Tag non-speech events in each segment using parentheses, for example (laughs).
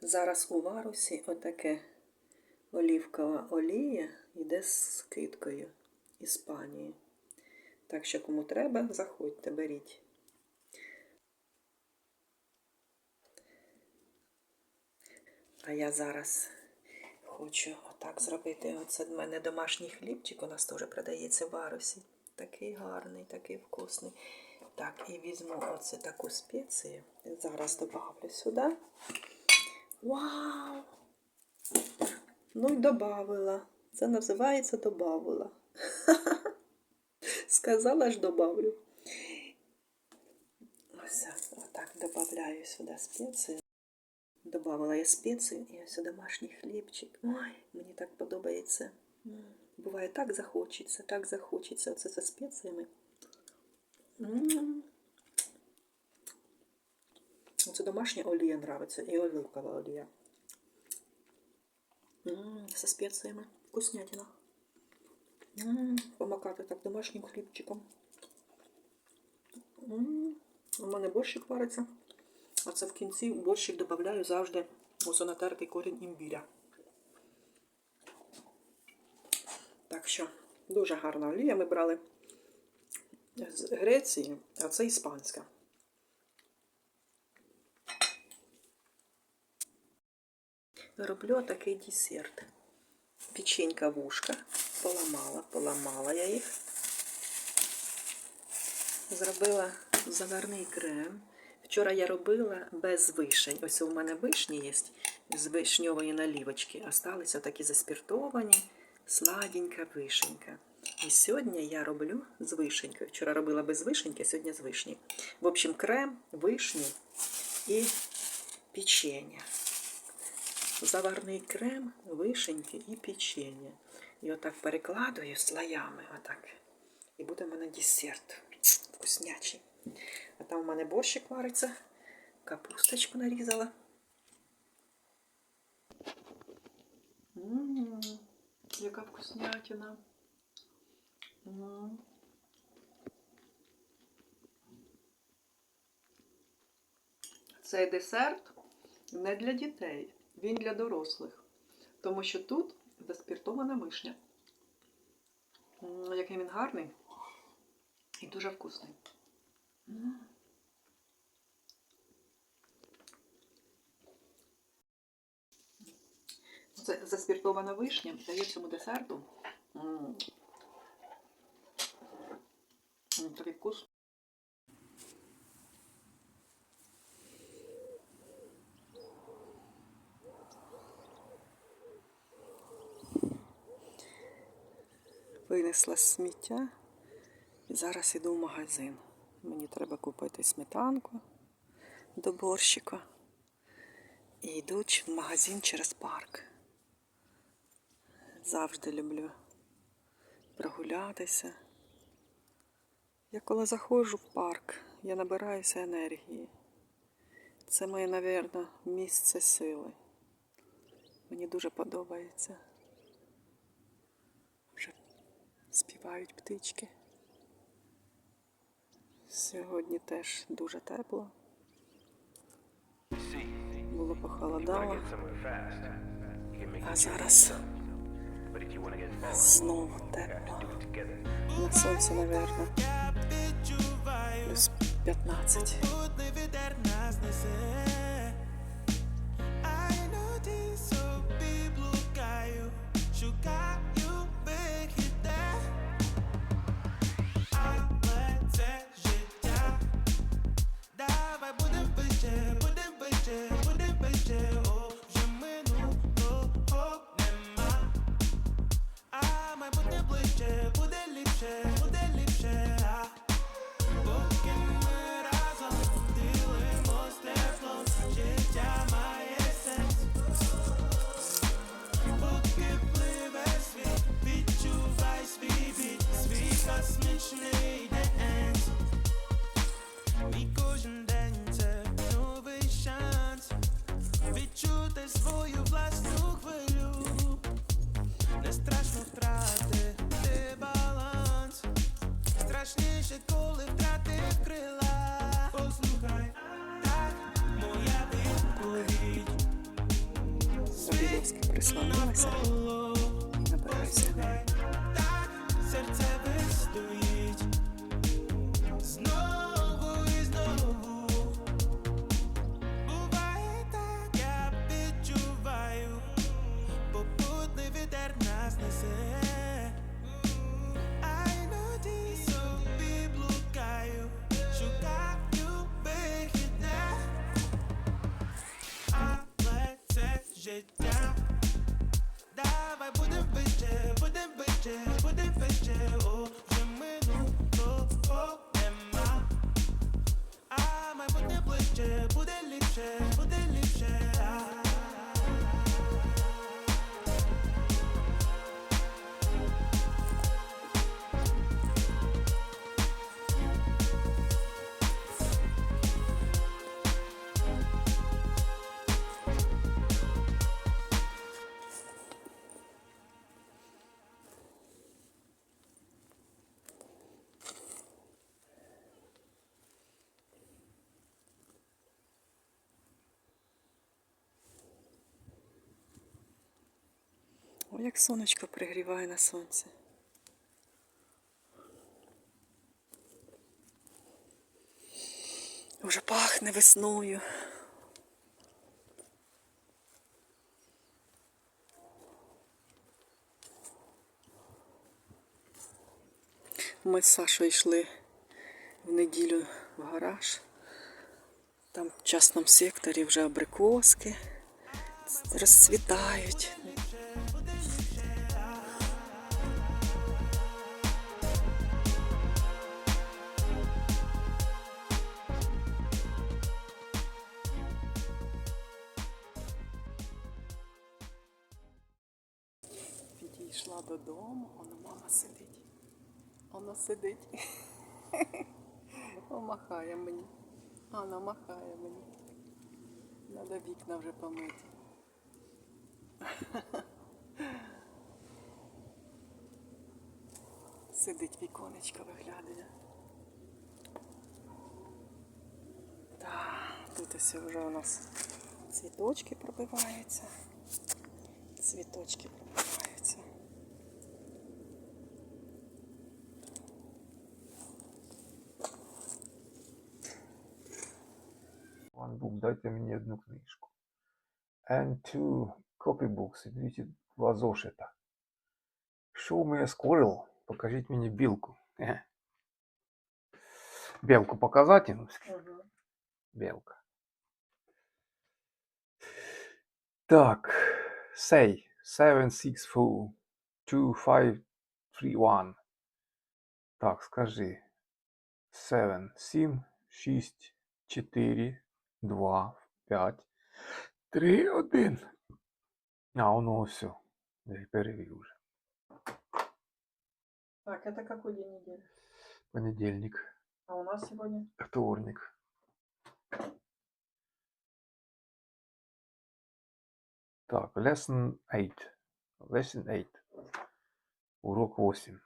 Зараз у варусі отаке олівкова олія йде з скидкою Іспанії. Так що, кому треба, заходьте, беріть. А я зараз хочу отак зробити. Оце в мене домашній хлібчик, у нас теж продається в варусі. Такий гарний, такий вкусний. Так, і візьму оце таку спецію. Зараз добавлю сюди. Вау! Ну й добавила. Це називається добавила. (laughs) Сказала ж добавлю. Ось отак додаю сюди спецію. Добавила я спецію і ось домашній хлібчик. Ой, мені так подобається. М, Буває, так захочеться, так захочеться. Оце зі спеціями. М. Оце домашня олія нравиться і оливкова олія. М, Со спеціями. Вкуснятина. М, Помакати так домашнім хлібчиком. М, У мене борщик вариться. А це в кінці борщик додаю завжди ось натертий корінь імбіря. Так що дуже гарна олія. Ми брали з Греції, а це іспанська. Роблю такий десерт. Печенька вушка. Поламала, поламала я їх. Зробила заварний крем. Вчора я робила без вишень. Ось у мене вишні є з вишньової налівочки. Осталися такі заспіртовані, сладенька вишенька. І сьогодні я роблю з вишенькою. Вчора робила без вишеньки, сьогодні з вишні. В общем, крем, вишні і печення. Заварний крем, вишеньки і печення. І отак перекладую слоями. Отак. І буде в мене десерт. Вкуснячий. А там у мене борщик вариться. Капусточку нарізала. М, Яка вкуснятина. М. Цей десерт не для дітей, він для дорослих. Тому що тут заспіртована вишня. Який він гарний і дуже вкусний. Це заспіртована вишня дає цьому десерту такий вкус. Винесла сміття і зараз іду в магазин. Мені треба купити сметанку до борщика. І йду в магазин через парк. Завжди люблю прогулятися. Я коли заходжу в парк, я набираюся енергії. Це моє, мабуть, місце сили. Мені дуже подобається. Вже співають птички. Сьогодні теж дуже тепло. Було похолодало, а зараз знову тепло. На сонці, мабуть, плюс 15. Прислонилася набираюся. bu delikçe О, як сонечко пригріває на сонці. Вже пахне весною. Ми з Сашою йшли в неділю в гараж. Там в частному секторі вже абрикоски розцвітають. Підійшла додому, вона мама сидить. Вона сидить. (laughs) Махає мені. Вона махає мені. Надо вікна вже помити. (laughs) Сидить віконечко виглядає. Так, тут ось вже у нас цвіточки пробиваються. Цвіточки пробиваються. One book, дайте мені одну книжку. And two copybooks, дві два зошита. Show me a squirrel. Покажіть мені білку. Ге. Білку показати? Ну, Білка. Так. Say. 7, 6, 4, 2, 5, 3, 1. Так, скажи. 7, 7, 6, 4, 2, 5, 3, 1. А, воно все. Я перевів вже. Так, это какой день недели? Понедельник, А у нас сегодня? вторник. Так, lesson 8. Lesson 8. Урок 8.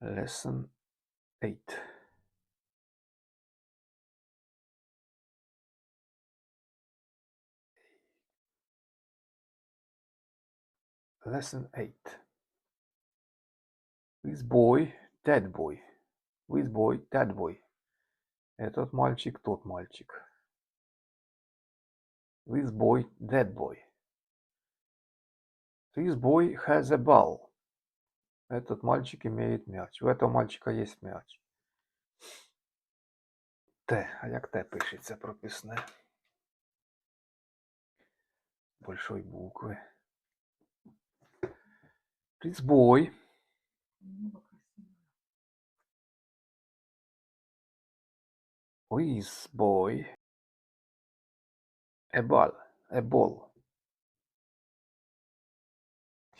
Lesson 8. Lesson 8. This boy, that boy. This boy, that boy. Этот мальчик, тот мальчик. This boy, that boy. This boy has a ball. Этот мальчик имеет мяч. У этого мальчика есть мяч. Т. А як Т пишеться прописне? Большой букви. This boy This boy a ball, a ball.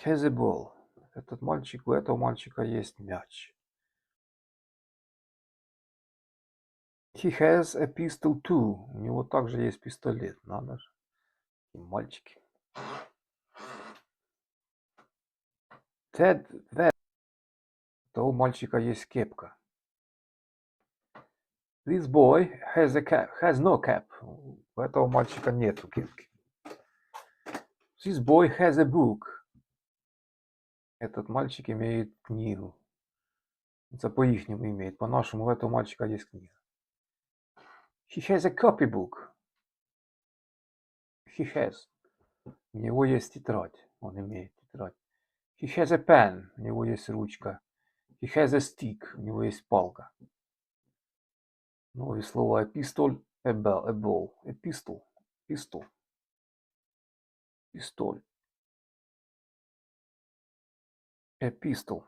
Has a ball. Этот мальчик, у этого мальчика есть мяч. He has a pistol too. У него также есть пистолет. Надо же. Такие Мальчики. Ted, that. У мальчика есть кепка. This boy has a cap, has no cap. У этого мальчика нету кепки. This boy has a book. Этот мальчик имеет книгу. Это по-ихнему имеет. По-нашему у этого мальчика есть книга. He has a copybook. He has. У него есть тетрадь. Он имеет тетрадь. He has a pen. У него есть ручка. He has a stick. У него есть палка. Новые слова. A pistol, a ball, a ball, a pistol, pistol, пистоль, a pistol.